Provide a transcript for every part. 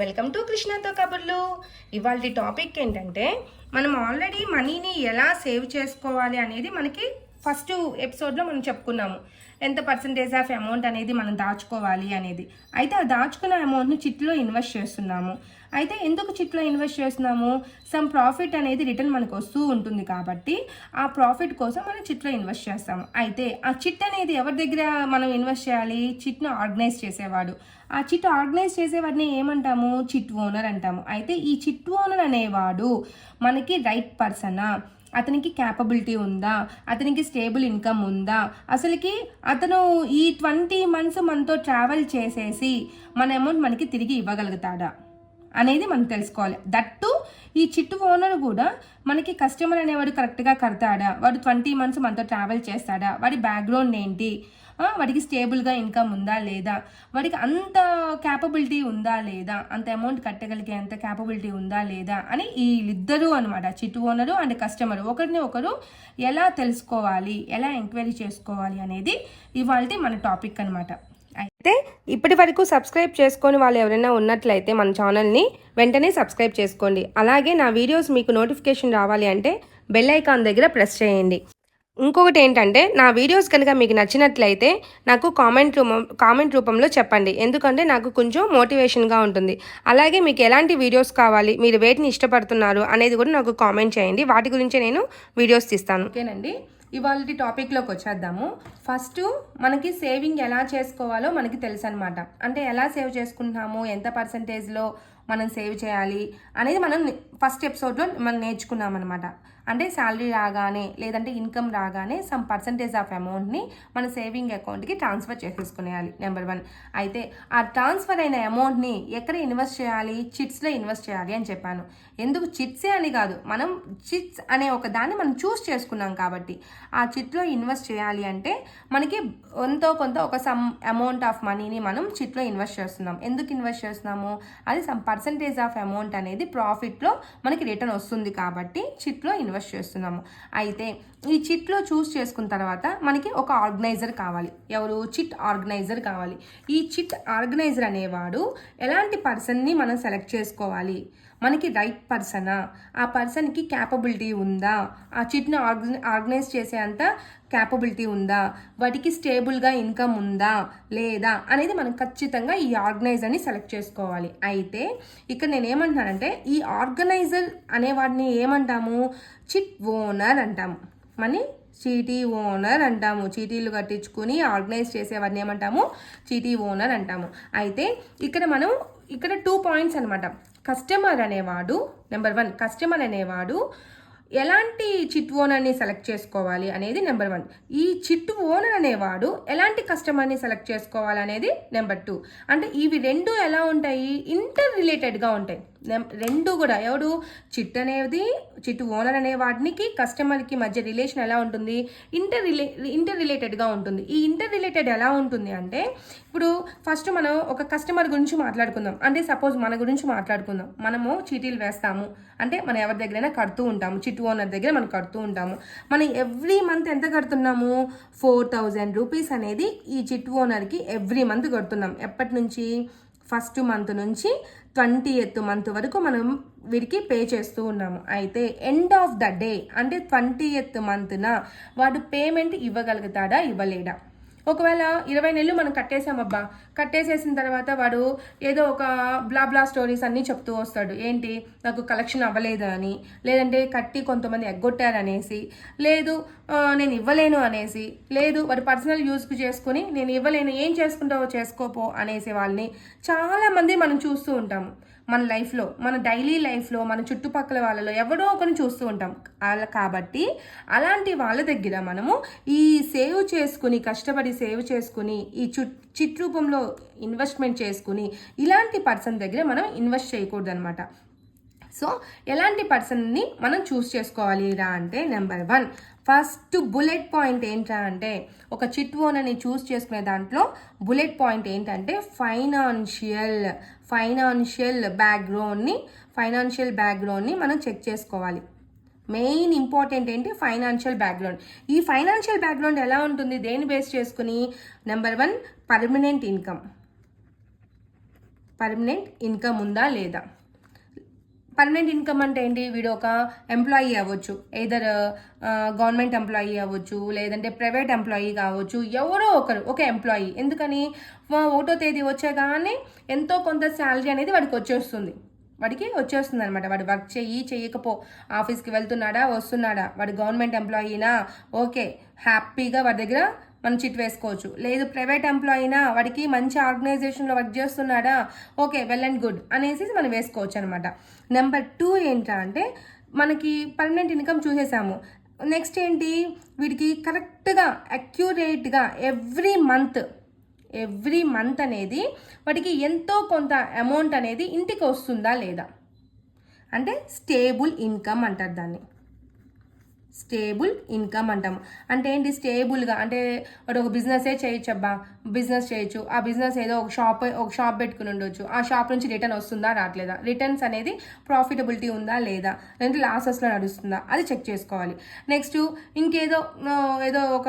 Welcome to కృష్ణతో కబుర్లు. ఇవాళ టాపిక్ ఏంటంటే మనం ఆల్రెడీ మనీని ఎలా సేవ్ చేసుకోవాలి అనేది మనకి ఫస్ట్ ఎపిసోడ్లో మనం చెప్పుకున్నాము ఎంత పర్సంటేజ్ ఆఫ్ అమౌంట్ అనేది మనం దాచుకోవాలి అనేది. అయితే ఆ దాచుకున్న అమౌంట్ని చిట్లో ఇన్వెస్ట్ చేస్తున్నాము. అయితే ఎందుకు చిట్లో ఇన్వెస్ట్ చేస్తున్నాము? సమ్ ప్రాఫిట్ అనేది రిటర్న్ మనకు వస్తూ ఉంటుంది కాబట్టి ఆ ప్రాఫిట్ కోసం మనం చిట్లో ఇన్వెస్ట్ చేస్తాము. అయితే ఆ చిట్ అనేది ఎవరి దగ్గర మనం ఇన్వెస్ట్ చేయాలి? చిట్ను ఆర్గనైజ్ చేసేవాడు. ఆ చిట్ ఆర్గనైజ్ చేసేవాడిని ఏమంటాము? చిట్ ఓనర్ అంటాము. అయితే ఈ చిట్ ఓనర్ అనేవాడు మనకి రైట్ పర్సనా అతనికి క్యాపబిలిటీ ఉందా? అతనికి స్టేబుల్ ఇన్కమ్ ఉందా? అసలుకి అతను ఈ ట్వంటీ మంత్స్ మనతో ట్రావెల్ చేసేసి మన అమౌంట్ మనకి తిరిగి ఇవ్వగలుగుతాడా? అనేది మనం తెలుసుకోవాలి. దట్టు ఈ చిట్టు ఓనర్ కూడా మనకి కస్టమర్ అనేవాడు కరెక్ట్గా కడతాడా? వాడు ట్వంటీ మంత్స్ మనతో ట్రావెల్ చేస్తాడా? వాడి బ్యాక్గ్రౌండ్ ఏంటి? వాడికి స్టేబుల్గా ఇన్కమ్ ఉందా లేదా? వాడికి అంత క్యాపబిలిటీ ఉందా లేదా? అంత అమౌంట్ కట్టగలిగే అంత క్యాపబిలిటీ ఉందా లేదా? అని వీళ్ళిద్దరూ అనమాట చిట్టు ఓనరు అండ్ కస్టమర్. ఒకరిని ఒకరు ఎలా తెలుసుకోవాలి? ఎలా ఎంక్వైరీ చేసుకోవాలి అనేది ఇవాళ మన టాపిక్ అనమాట అయితే ఇప్పటి వరకు సబ్స్క్రైబ్ చేసుకొని వాళ్ళు ఎవరైనా ఉన్నట్లయితే మన ఛానల్ని వెంటనే సబ్స్క్రైబ్ చేసుకోండి. అలాగే నా వీడియోస్ మీకు నోటిఫికేషన్ రావాలి అంటే బెల్ ఐకాన్ దగ్గర ప్రెస్ చేయండి. ఇంకొకటి ఏంటంటే నా వీడియోస్ కనుక మీకు నచ్చినట్లయితే నాకు కామెంట్ రూపం కామెంట్ రూపంలో చెప్పండి. ఎందుకంటే నాకు కొంచెం మోటివేషన్గా ఉంటుంది. అలాగే మీకు ఎలాంటి వీడియోస్ కావాలి మీరు వేటిని ఇష్టపడుతున్నారు అనేది కూడా నాకు కామెంట్ చేయండి. వాటి గురించి నేను వీడియోస్ తీస్తాను. ఓకేనండి? ఇవాళ టాపిక్లోకి వచ్చేద్దాము. ఫస్ట్ మనకి సేవింగ్ ఎలా చేసుకోవాలో మనకి తెలుసు అనమాట అంటే ఎలా సేవ్ చేసుకుంటున్నాము ఎంత పర్సంటేజ్లో మనం సేవ్ చేయాలి? అనేది మనం ఫస్ట్ ఎపిసోడ్లో మనం నేర్చుకున్నాం అనమాట అంటే శాలరీ రాగానే లేదంటే ఇన్కమ్ రాగానే సమ్ పర్సంటేజ్ ఆఫ్ అమౌంట్ని మన సేవింగ్ అకౌంట్కి ట్రాన్స్ఫర్ చేసేసుకునేయాలి నెంబర్ వన్. అయితే ఆ ట్రాన్స్ఫర్ అయిన అమౌంట్ని ఎక్కడ ఇన్వెస్ట్ చేయాలి? చిట్స్లో ఇన్వెస్ట్ చేయాలి అని చెప్పాను. ఎందుకు చిట్సే అని కాదు మనం చిట్స్ అనే ఒక దాన్ని మనం చూస్ చేసుకున్నాం కాబట్టి. ఆ చిట్లో ఇన్వెస్ట్ చేయాలి అంటే మనకి ఎంతో కొంత ఒక సమ్ అమౌంట్ ఆఫ్ మనీని మనం చిట్లో ఇన్వెస్ట్ చేస్తున్నాం. ఎందుకు ఇన్వెస్ట్ చేస్తున్నాము? అది సమ్ పర్సంటేజ్ ఆఫ్ అమౌంట్ అనేది ప్రాఫిట్లో మనకి రిటర్న్ వస్తుంది కాబట్టి చిట్లో ఇన్వెస్ట్ చేస్తున్నాము. అయితే ఈ చిట్లో చూస్ చేసుకున్న తర్వాత మనకి ఒక ఆర్గనైజర్ కావాలి. ఎవరు? చిట్ ఆర్గనైజర్ కావాలి. ఈ చిట్ ఆర్గనైజర్ అనేవాడు ఎలాంటి పర్సన్ని మనం సెలెక్ట్ చేసుకోవాలి? మనకి రైట్ పర్సనా ఆ? పర్సన్కి క్యాపబిలిటీ ఉందా? ఆ చిట్ని ఆర్గ ఆర్గనైజ్ చేసే అంత క్యాపబిలిటీ ఉందా? వాటికి స్టేబుల్గా ఇన్కమ్ ఉందా? లేదా? అనేది మనం ఖచ్చితంగా ఈ ఆర్గనైజర్ని సెలెక్ట్ చేసుకోవాలి. అయితే ఇక్కడ నేను ఏమంటున్నానంటే ఈ ఆర్గనైజర్ అనేవాడిని ఏమంటాము? చిట్ ఓనర్ అంటాము. మనీ చీటీ ఓనర్ అంటాము. చీటీలు కట్టించుకుని ఆర్గనైజ్ చేసేవాడిని ఏమంటాము? చీటీ ఓనర్ అంటాము. అయితే ఇక్కడ మనం ఇక్కడ టూ పాయింట్స్ అనమాట కస్టమర్ అనేవాడు నెంబర్ వన్ కస్టమర్ అనేవాడు ఎలాంటి చిట్ ఓనర్ని సెలెక్ట్ చేసుకోవాలి అనేది నెంబర్ వన్. ఈ చిట్ ఓనర్ అనేవాడు ఎలాంటి కస్టమర్ని సెలెక్ట్ చేసుకోవాలి అనేది నెంబర్ టూ. అంటే ఇవి రెండు ఎలా ఉంటాయి? ఇంటర్ రిలేటెడ్గా ఉంటాయి. రెండు కూడా. ఎవడు? చిట్ అనేది చిట్ ఓనర్ అనే వాడికి కస్టమర్కి మధ్య రిలేషన్ ఎలా ఉంటుంది? ఇంటర్ రిలే ఇంటర్ రిలేటెడ్గా ఉంటుంది. ఈ ఇంటర్ రిలేటెడ్ ఎలా ఉంటుంది అంటే ఇప్పుడు ఫస్ట్ మనం ఒక కస్టమర్ గురించి మాట్లాడుకుందాం. అంటే సపోజ్ మన గురించి మాట్లాడుకుందాం. మనము చీటీలు వేస్తాము. అంటే మనం ఎవరి దగ్గరైనా కడుతూ ఉంటాము. చిట్ ఓనర్ దగ్గర మనం కడుతూ ఉంటాము. మనం ఎవ్రీ మంత్ ఎంత కడుతున్నాము? ఫోర్ థౌజండ్ రూపీస్ అనేది ఈ చిట్ ఓనర్కి ఎవ్రీ మంత్ కడుతున్నాం. ఎప్పటి నుంచి? ఫస్ట్ మంత్ నుంచి ట్వంటీ ఎత్ మంత్ వరకు మనం వీడికి పే చేస్తూ ఉన్నాము. అయితే ఎండ్ ఆఫ్ ద డే అంటే ట్వంటీ ఎత్ మంత్న వాడు పేమెంట్ ఇవ్వగలుగుతాడా? ఇవ్వలేడా? ఒకవేళ ఇరవై నెలలు మనం కట్టేసామబ్బా కట్టేసేసిన తర్వాత వాడు ఏదో ఒక బ్లా బ్లా స్టోరీస్ అన్నీ చెప్తూ వస్తాడు. ఏంటి? నాకు కలెక్షన్ అవ్వలేదు అని లేదంటే కట్టి కొంతమంది ఎగ్గొట్టారనేసి లేదు నేను ఇవ్వలేను అనేసి లేదు వారి పర్సనల్ యూజ్కి చేసుకుని నేను ఇవ్వలేను ఏం చేసుకుంటావో చేసుకోపో అనేసి వాళ్ళని చాలామంది మనం చూస్తూ ఉంటాము. మన లైఫ్లో మన డైలీ లైఫ్లో మన చుట్టుపక్కల వాళ్ళలో ఎవడో ఒకరిని చూస్తూ ఉంటాం. అలా కాబట్టి అలాంటి వాళ్ళ దగ్గర మనము ఈ సేవ్ చేసుకుని కష్టపడి సేవ్ చేసుకుని ఈ చు చిట్ రూపంలో ఇన్వెస్ట్మెంట్ చేసుకుని ఇలాంటి పర్సన్ దగ్గర మనం ఇన్వెస్ట్ చేయకూడదు అనమాట సో ఎలాంటి పర్సన్ని మనం చూస్ చేసుకోవాలి రా అంటే number one. First bullet point ఏంటా అంటే ఒక చిట్ ఓనర్ని చూస్ చేసుకునే దాంట్లో బుల్లెట్ పాయింట్ ఏంటంటే ఫైనాన్షియల్ ఫైనాన్షియల్ బ్యాక్గ్రౌండ్ని ఫైనాన్షియల్ బ్యాక్గ్రౌండ్ని మనం చెక్ చేసుకోవాలి. మెయిన్ ఇంపార్టెంట్ ఏంటి? Financial background. ఈ ఫైనాన్షియల్ బ్యాక్గ్రౌండ్ ఎలా ఉంటుంది? దేని బేస్ చేసుకుని? Number one permanent income. Permanent income ఉందా లేదా? పర్మనెంట్ ఇన్కమ్ అంటే ఏంటి? వీడు ఒక ఎంప్లాయీ అవ్వచ్చు. ఏదర్ గవర్నమెంట్ ఎంప్లాయీ అవ్వచ్చు లేదంటే ప్రైవేట్ ఎంప్లాయీ కావచ్చు. ఎవరో ఒకరు ఒక ఎంప్లాయీ. ఎందుకని? ఒకటో తేదీ వచ్చాగానే ఎంతో కొంత శాలరీ అనేది వాడికి వచ్చేస్తుంది. వాడికి వచ్చేస్తుంది అనమాట వాడు వర్క్ చెయ్యి చేయకపో. ఆఫీస్కి వెళ్తున్నాడా వస్తున్నాడా? వాడు గవర్నమెంట్ ఎంప్లాయీనా? ఓకే. హ్యాపీగా వాడి దగ్గర మనం చిట్ వేసుకోవచ్చు. లేదు ప్రైవేట్ ఎంప్లాయీనా వాడికి మంచి ఆర్గనైజేషన్లో వర్క్ చేస్తున్నాడా? ఓకే వెల్ అండ్ గుడ్ అనేసి మనం వేసుకోవచ్చు అనమాట నెంబర్ టూ ఏంటంటే మనకి పర్మనెంట్ ఇన్కమ్ చూసేసాము. నెక్స్ట్ ఏంటి? వీడికి కరెక్ట్గా అక్యురేట్గా ఎవ్రీ మంత్ ఎవ్రీ మంత్ అనేది వాటికి ఎంతో కొంత అమౌంట్ అనేది ఇంటికి వస్తుందా లేదా? అంటే స్టేబుల్ ఇన్కమ్ అంటారు దాన్ని. స్టేబుల్ ఇన్కమ్ అంటాము అంటే ఏంటి? స్టేబుల్గా అంటే వాడు ఒక బిజినెసే చేయొచ్చు అబ్బా. బిజినెస్ చేయొచ్చు. ఆ బిజినెస్ ఏదో ఒక షాప్ ఒక షాప్ పెట్టుకుని ఉండొచ్చు. ఆ షాప్ నుంచి రిటర్న్ వస్తుందా రావట్లేదా? రిటర్న్స్ అనేది ప్రాఫిటబిలిటీ ఉందా లేదా? లేదంటే లాసెస్లో నడుస్తుందా? అది చెక్ చేసుకోవాలి. నెక్స్ట్ ఇంకేదో ఏదో ఒక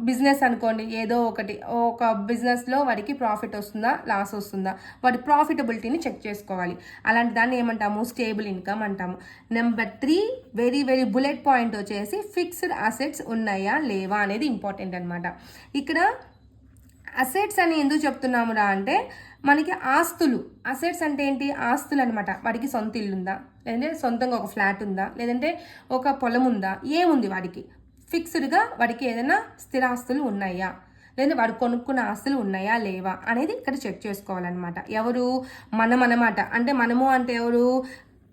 బిజినెస్ అనుకోండి. ఏదో ఒకటి ఒక బిజినెస్లో వాడికి ప్రాఫిట్ వస్తుందా లాస్ వస్తుందా? వాడి ప్రాఫిటబిలిటీని చెక్ చేసుకోవాలి. అలాంటి దాన్ని ఏమంటాము? స్టేబుల్ ఇన్కమ్ అంటాము. Number three very very bullet point వచ్చేసి ఫిక్స్డ్ అసెట్స్ ఉన్నాయా లేవా అనేది ఇంపార్టెంట్ అనమాట ఇక్కడ అసెట్స్ అని ఎందుకు చెప్తున్నామురా అంటే మనకి ఆస్తులు అసెట్స్ అంటే ఏంటి? ఆస్తులు అనమాట వాడికి సొంత ఇల్లు ఉందా? లేదంటే సొంతంగా ఒక ఫ్లాట్ ఉందా? లేదంటే ఒక పొలం ఉందా? ఏముంది వాడికి? ఫిక్స్డ్గా వాడికి ఏదైనా స్థిరాస్తులు ఉన్నాయా? లేదా వాడు కొనుక్కున్న ఆస్తులు ఉన్నాయా లేవా అనేది ఇక్కడ చెక్ చేసుకోవాలన్నమాట. ఎవరు? మనం అనమాట అంటే మనము అంటే ఎవరు?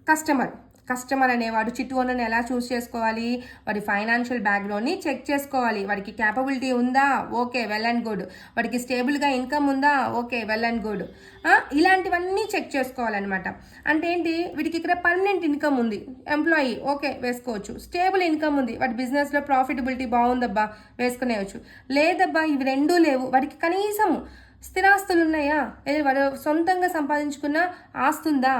కస్టమర్. కస్టమర్ అనేవాడు చిట్టు ఓనర్ని ఎలా చూస్ చేసుకోవాలి వాడి ఫైనాన్షియల్ బ్యాక్గ్రౌండ్ని చెక్ చేసుకోవాలి. వాడికి క్యాపబిలిటీ ఉందా? Okay well and good. వాడికి స్టేబుల్గా ఇన్కమ్ ఉందా? Okay well and good. ఇలాంటివన్నీ చెక్ చేసుకోవాలన్నమాట. అంటే ఏంటి? వీడికి ఇక్కడ పర్మనెంట్ ఇన్కమ్ ఉంది. ఎంప్లాయీ ఓకే వేసుకోవచ్చు. స్టేబుల్ ఇన్కమ్ ఉంది. వాడి బిజినెస్లో ప్రాఫిటబిలిటీ బాగుందబ్బా వేసుకునేవచ్చు లేదబ్బా ఇవి రెండూ లేవు. వాడికి కనీసం స్థిరాస్తులు ఉన్నాయా? వాడు సొంతంగా సంపాదించుకున్న ఆస్తుందా?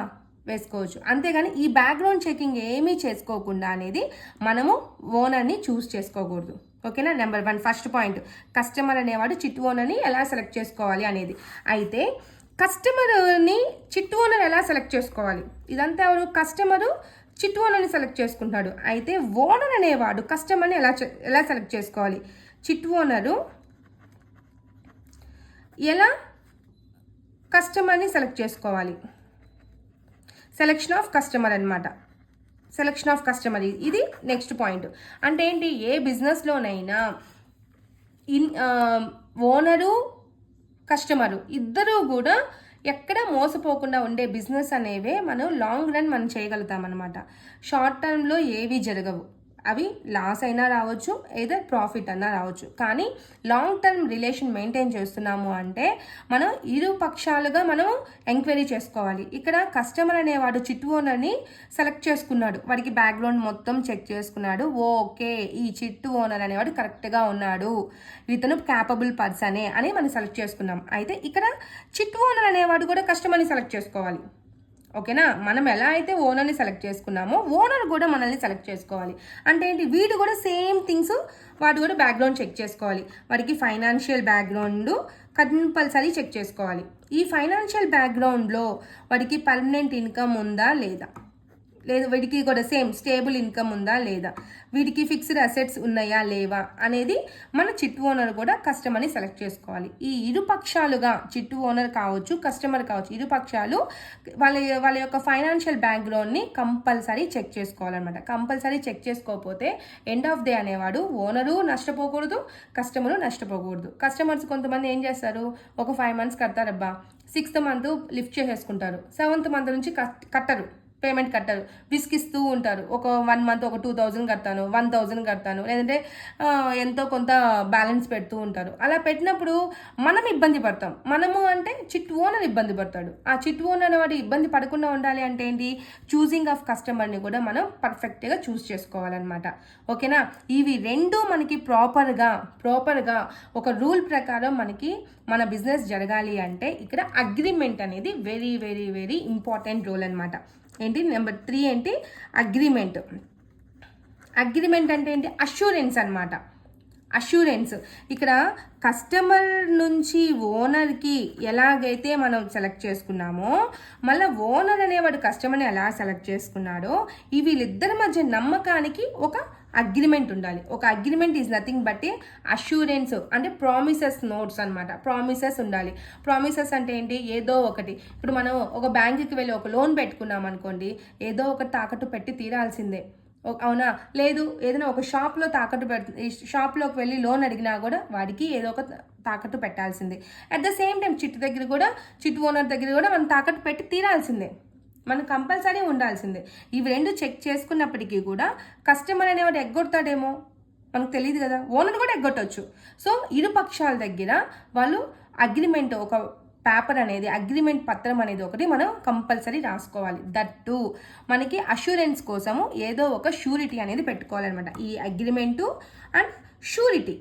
వేసుకోవచ్చు. అంతేగాని ఈ బ్యాక్గ్రౌండ్ చెకింగ్ ఏమీ చేసుకోకుండా అనేది మనము ఓనర్ని చూస్ చేసుకోకూడదు. ఓకేనా? Number one first point customer అనేవాడు చిట్ ఓనర్ని ఎలా సెలెక్ట్ చేసుకోవాలి అనేది. అయితే కస్టమర్ని చిట్ ఓనర్ ఎలా సెలెక్ట్ చేసుకోవాలి? ఇదంతా ఎవరు? కస్టమరు చిట్ ఓనర్ని సెలెక్ట్ చేసుకుంటాడు అయితే ఓనర్ అనేవాడు కస్టమర్ని ఎలా చె- ఎలా సెలెక్ట్ చేసుకోవాలి? చిట్ ఓనరు ఎలా కస్టమర్ని సెలెక్ట్ చేసుకోవాలి? సెలెక్షన్ ఆఫ్ కస్టమర్ అనమాట సెలెక్షన్ ఆఫ్ కస్టమర్ ఇది నెక్స్ట్ పాయింట్ అంటే ఏంటి? ఏ బిజినెస్లోనైనా ఇన్ ఓనరు కస్టమరు ఇద్దరూ కూడా ఎక్కడ మోసపోకుండా ఉండే బిజినెస్ అనేవే మనం లాంగ్ రన్ మనం చేయగలుగుతాం అనమాట షార్ట్ టర్మ్లో ఏవి జరగవు. అవి లాస్ అయినా రావచ్చు ఏదో ప్రాఫిట్ అన్నా రావచ్చు. కానీ లాంగ్ టర్మ్ రిలేషన్ మెయింటైన్ చేస్తున్నాము అంటే మనం ఇరు పక్షాలుగా మనం ఎంక్వైరీ చేసుకోవాలి. ఇక్కడ కస్టమర్ అనేవాడు చిట్టు ఓనర్ని సెలెక్ట్ చేసుకున్నాడు. వాడికి బ్యాక్గ్రౌండ్ మొత్తం చెక్ చేసుకున్నాడు. ఓకే ఈ చిట్టు ఓనర్ అనేవాడు కరెక్ట్గా ఉన్నాడు. ఇతను క్యాపబుల్ పర్సనే అని మనం సెలెక్ట్ చేసుకున్నాం. అయితే ఇక్కడ చిట్టు ఓనర్ అనేవాడు కూడా కస్టమర్ని సెలెక్ట్ చేసుకోవాలి. ఓకేనా? మనం ఎలా అయితే ఓనర్ని సెలెక్ట్ చేసుకున్నామో ఓనర్ కూడా మనల్ని సెలెక్ట్ చేసుకోవాలి. అంటే ఏంటి? వీడు కూడా సేమ్ థింగ్స్ వాడు కూడా బ్యాక్గ్రౌండ్ చెక్ చేసుకోవాలి. వాడికి ఫైనాన్షియల్ బ్యాక్గ్రౌండ్ కంపల్సరీ చెక్ చేసుకోవాలి. ఈ ఫైనాన్షియల్ బ్యాక్గ్రౌండ్లో వాడికి పర్మనెంట్ ఇన్కమ్ ఉందా లేదా? లేదు వీడికి కూడా సేమ్ స్టేబుల్ ఇన్కమ్ ఉందా లేదా? వీడికి ఫిక్స్డ్ అసెట్స్ ఉన్నాయా లేవా అనేది మన చిట్టు ఓనర్ కూడా కస్టమర్ని సెలెక్ట్ చేసుకోవాలి. ఈ ఇరు పక్షాలుగా చిట్టు ఓనర్ కావచ్చు కస్టమర్ కావచ్చు ఇరు పక్షాలు వాళ్ళ వాళ్ళ యొక్క ఫైనాన్షియల్ బ్యాక్గ్రౌండ్ని కంపల్సరీ చెక్ చేసుకోవాలన్నమాట. కంపల్సరీ చెక్ చేసుకోకపోతే ఎండ్ ఆఫ్ డే అనేవాడు ఓనరు నష్టపోకూడదు కస్టమరు నష్టపోకూడదు. కస్టమర్స్ కొంతమంది ఏం చేస్తారు? ఒక ఫైవ్ మంత్స్ కడతారబ్బా. సిక్స్త్ మంత్ లిఫ్ట్ చేసేసుకుంటారు. సెవెంత్ మంత్ నుంచి కట్- కట్టరు. పేమెంట్ కట్టరు. విసిగిస్తూ ఉంటారు. ఒక వన్ మంత్ ఒక టూ థౌజండ్ కడతాను వన్ థౌజండ్ కడతాను లేదంటే ఎంతో కొంత బ్యాలెన్స్ పెడుతూ ఉంటారు. అలా పెట్టినప్పుడు మనం ఇబ్బంది పడతాం. మనము అంటే చిట్ ఓనర్ ఇబ్బంది పడతాడు. ఆ చిట్ ఓనర్ వాడు ఇబ్బంది పడకుండా ఉండాలి అంటే ఏంటి? చూసింగ్ ఆఫ్ కస్టమర్ని కూడా మనం పర్ఫెక్ట్గా చూస్ చేసుకోవాలన్నమాట. ఓకేనా? ఇవి రెండు మనకి ప్రాపర్గా ప్రాపర్గా ఒక రూల్ ప్రకారం మనకి మన బిజినెస్ జరగాలి అంటే ఇక్కడ అగ్రిమెంట్ అనేది very very very important role అనమాట ఏంటి? నెంబర్ త్రీ ఏంటి? అగ్రిమెంట్ అగ్రిమెంట్ అంటే ఏంటి? అష్యూరెన్స్ అనమాట అష్యూరెన్స్ ఇక్కడ కస్టమర్ నుంచి ఓనర్కి ఎలాగైతే మనం సెలెక్ట్ చేసుకున్నామో మళ్ళీ ఓనర్ అనేవాడు కస్టమర్ని ఎలా సెలెక్ట్ చేసుకున్నాడో ఈ వీళ్ళిద్దరి మధ్య నమ్మకానికి ఒక అగ్రిమెంట్ ఉండాలి. ఒక agreement is nothing but assurance అంటే ప్రామిసెస్ నోట్స్ అనమాట ప్రామిసెస్ ఉండాలి. ప్రామిసెస్ అంటే ఏంటి? ఏదో ఒకటి. ఇప్పుడు మనం ఒక బ్యాంకుకి వెళ్ళి ఒక లోన్ పెట్టుకున్నాం అనుకోండి ఏదో ఒకటి తాకట్టు పెట్టి తీరాల్సిందే. ఓ- అవునా? లేదు ఏదైనా ఒక షాప్లో తాకట్టు పెట్ షాప్లోకి వెళ్ళి లోన్ అడిగినా కూడా వాడికి ఏదో ఒక తాకట్టు పెట్టాల్సిందే. అట్ ద సేమ్ టైం చిట్టు దగ్గర కూడా చిట్టు ఓనర్ దగ్గర కూడా మనం తాకట్టు పెట్టి తీరాల్సిందే. మనం కంపల్సరీ ఉండాల్సిందే. ఇవి రెండు చెక్ చేసుకున్నప్పటికీ కూడా కస్టమర్ అనేవాడు ఎగ్గొడతాడేమో? మనకు తెలియదు కదా. ఓనర్ కూడా ఎగ్గొట్టవచ్చు సో ఇరు పక్షాల దగ్గర వాళ్ళు అగ్రిమెంట్ ఒక పేపర్ అనేది అగ్రిమెంట్ పత్రం అనేది ఒకటి మనం కంపల్సరీ రాసుకోవాలి. దట్టు మనకి అష్యూరెన్స్ కోసము ఏదో ఒక షూరిటీ అనేది పెట్టుకోవాలన్నమాట. ఈ agreement and surety.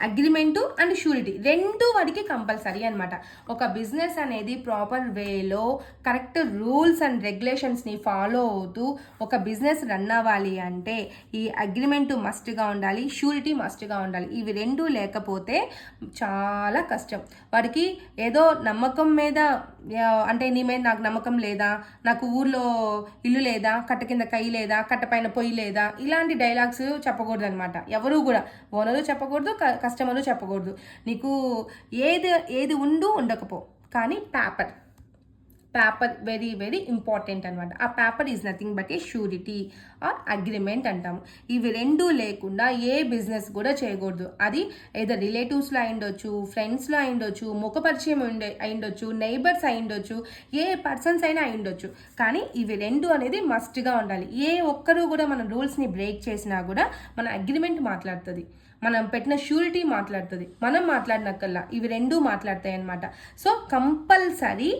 Agreement and surety రెండు వాడికి కంపల్సరీ అనమాట ఒక బిజినెస్ అనేది ప్రాపర్ వేలో కరెక్ట్ రూల్స్ అండ్ రెగ్యులేషన్స్ని ఫాలో అవుతూ ఒక బిజినెస్ రన్ అవ్వాలి అంటే ఈ అగ్రిమెంట్ మస్ట్గా ఉండాలి షూరిటీ మస్ట్గా ఉండాలి. ఇవి రెండు లేకపోతే చాలా కష్టం. వాడికి ఏదో నమ్మకం మీద అంటే నీ మీద నాకు నమ్మకం లేదా నాకు ఊర్లో ఇల్లు లేదా కట్ట కింద కై లేదా కట్ట పైన పొయ్యి లేదా ఇలాంటి డైలాగ్స్ చెప్పకూడదు అనమాట ఎవరు కూడా ఓనరు చెప్పకూడదు క- కస్టమరు చెప్పకూడదు. నీకు ఏది ఏది ఉండు ఉండకపో. కానీ paper. Paper very very important అనమాట ఆ paper is nothing but a surety or agreement అంటాము. ఇవి రెండు లేకుండా ఏ బిజినెస్ కూడా చేయకూడదు. అది ఏదో రిలేటివ్స్లో అయిండొచ్చు ఫ్రెండ్స్లో అయిండొచ్చు ముఖ పరిచయం ఉండే అయిండొచ్చు నైబర్స్ అయిండొచ్చు ఏ పర్సన్స్ అయినా అయిండొచ్చు కానీ ఇవి రెండు అనేది మస్ట్గా ఉండాలి. ఏ ఒక్కరు కూడా మన రూల్స్ని బ్రేక్ చేసినా కూడా మన అగ్రిమెంట్ మాట్లాడుతుంది. మనం పెట్టిన షూరిటీ మాట్లాడుతుంది. మనం మాట్లాడినక్కల్లా ఇవి రెండు మాట్లాడతాయి అనమాట సో కంపల్సరీ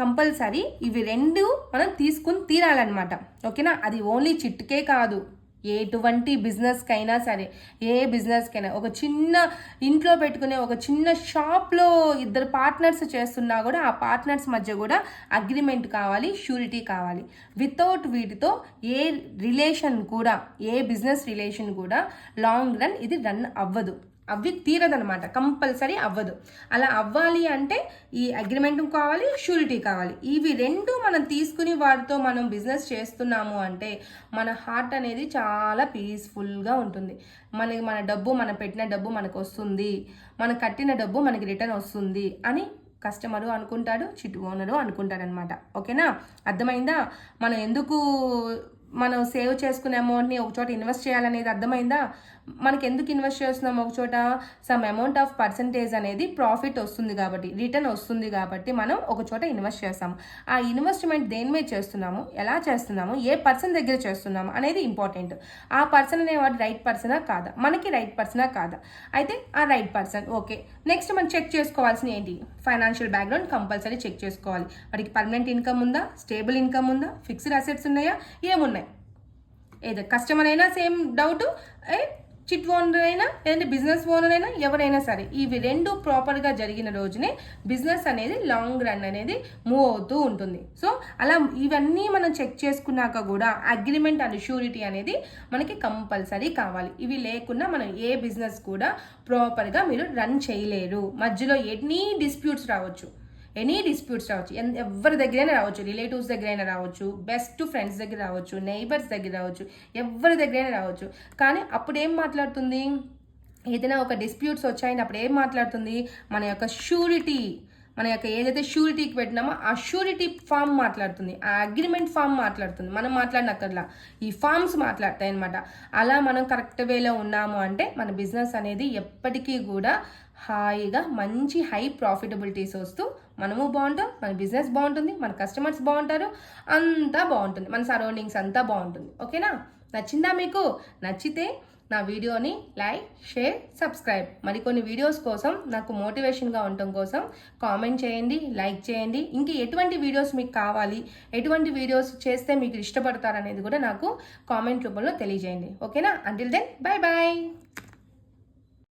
కంపల్సరీ ఇవి రెండు మనం తీసుకుని తీరాలన్నమాట. ఓకేనా అది ఓన్లీ చిట్టుకే కాదు. ఎటువంటి బిజినెస్కైనా సరే ఏ బిజినెస్కైనా ఒక చిన్న ఇంట్లో పెట్టుకునే ఒక చిన్న షాప్లో ఇద్దరు పార్ట్నర్స్ చేస్తున్నా కూడా ఆ పార్ట్నర్స్ మధ్య కూడా అగ్రిమెంట్ కావాలి షూరిటీ కావాలి. వితౌట్ వీటితో ఏ రిలేషన్ కూడా ఏ బిజినెస్ రిలేషన్ కూడా లాంగ్ రన్ ఇది రన్ అవ్వదు. అవి తీరదనమాట కంపల్సరీ అవ్వదు. అలా అవ్వాలి అంటే ఈ అగ్రిమెంట్ కావాలి షూరిటీ కావాలి. ఇవి రెండు మనం తీసుకుని వాటితో మనం బిజినెస్ చేస్తున్నాము అంటే మన హార్ట్ అనేది చాలా పీస్ఫుల్గా ఉంటుంది. మనకి మన డబ్బు మనం పెట్టిన డబ్బు మనకు వస్తుంది మనం కట్టిన డబ్బు మనకి రిటర్న్ వస్తుంది అని కస్టమరు అనుకుంటాడు చిట్ ఓనరు అనుకుంటాడనమాట ఓకేనా? అర్థమైందా? మనం ఎందుకు మనం సేవ్ చేసుకునే అమౌంట్ని ఒక చోట ఇన్వెస్ట్ చేయాలనేది అర్థమైందా? మనకి ఎందుకు ఇన్వెస్ట్ చేస్తున్నాం ఒక చోట? సమ్ అమౌంట్ ఆఫ్ పర్సంటేజ్ అనేది ప్రాఫిట్ వస్తుంది కాబట్టి రిటర్న్ వస్తుంది కాబట్టి మనం ఒక చోట ఇన్వెస్ట్ చేస్తాము. ఆ ఇన్వెస్ట్మెంట్ దేని మీద చేస్తున్నాము? ఎలా చేస్తున్నాము? ఏ పర్సన్ దగ్గర చేస్తున్నాము అనేది ఇంపార్టెంట్ ఆ పర్సన్ అనేవాడు రైట్ పర్సనా కాదా? మనకి రైట్ పర్సనా కాదా? అయితే ఆ రైట్ పర్సన్ ఓకే నెక్స్ట్ మనం చెక్ చేసుకోవాల్సిన ఏంటి? ఫైనాన్షియల్ బ్యాక్గ్రౌండ్ కంపల్సరీ చెక్ చేసుకోవాలి. వాడికి పర్మనెంట్ ఇన్కమ్ ఉందా? స్టేబుల్ ఇన్కమ్ ఉందా? ఫిక్స్డ్ అసెట్స్ ఉన్నాయా? ఏమున్నాయి? ఏదో? కస్టమర్ అయినా సేమ్ డౌట్ ఏ చిట్ ఓనర్ అయినా లేదంటే బిజినెస్ ఓనర్ అయినా ఎవరైనా సరే ఇవి రెండు ప్రాపర్గా జరిగిన రోజునే బిజినెస్ అనేది లాంగ్ రన్ అనేది మూవ్ అవుతూ ఉంటుంది. సో అలా ఇవన్నీ మనం చెక్ చేసుకున్నాక కూడా అగ్రిమెంట్ అండ్ షూరిటీ అనేది మనకి కంపల్సరీ కావాలి. ఇవి లేకుండా మనం ఏ బిజినెస్ కూడా ప్రాపర్గా మీరు రన్ చేయలేరు. మధ్యలో ఎన్ని డిస్ప్యూట్స్ రావచ్చు. ఎనీ డిస్ప్యూట్స్ రావచ్చు. ఎన్- ఎవరి దగ్గరైనా రావచ్చు. రిలేటివ్స్ దగ్గరైనా రావచ్చు. బెస్ట్ ఫ్రెండ్స్ దగ్గర రావచ్చు. నైబర్స్ దగ్గర రావచ్చు. ఎవరి దగ్గరైనా రావచ్చు. కానీ అప్పుడు ఏం మాట్లాడుతుంది? ఏదైనా ఒక డిస్ప్యూట్స్ వచ్చాయని అప్పుడు ఏం మాట్లాడుతుంది? మన యొక్క షూరిటీ మన యొక్క ఏదైతే షూరిటీకి పెట్టినామో ఆ షూరిటీ ఫామ్ మాట్లాడుతుంది. ఆ అగ్రిమెంట్ ఫామ్ మాట్లాడుతుంది. మనం మాట్లాడినక్కర్లా. ఈ ఫామ్స్ మాట్లాడతాయి అనమాట అలా మనం కరెక్ట్ వేలో ఉన్నాము అంటే మన బిజినెస్ అనేది ఎప్పటికీ కూడా హాయిగా మంచి హై ప్రాఫిటబిలిటీస్ వస్తూ మనము బాగుంటాం మన బిజినెస్ బాగుంటుంది మన కస్టమర్స్ బాగుంటారు అంతా బాగుంటుంది. మన సరౌండింగ్స్ అంతా బాగుంటుంది. ఓకేనా? నచ్చిందా మీకు? నచ్చితే నా వీడియోని లైక్ షేర్ సబ్స్క్రైబ్. మరికొన్ని వీడియోస్ కోసం నాకు మోటివేషన్గా ఉండటం కోసం కామెంట్ చేయండి లైక్ చేయండి. ఇంక ఎటువంటి వీడియోస్ మీకు కావాలి ఎటువంటి వీడియోస్ చేస్తే మీకు ఇష్టపడతారనేది కూడా నాకు కామెంట్ రూపంలో తెలియజేయండి. ఓకేనా? Until then bye bye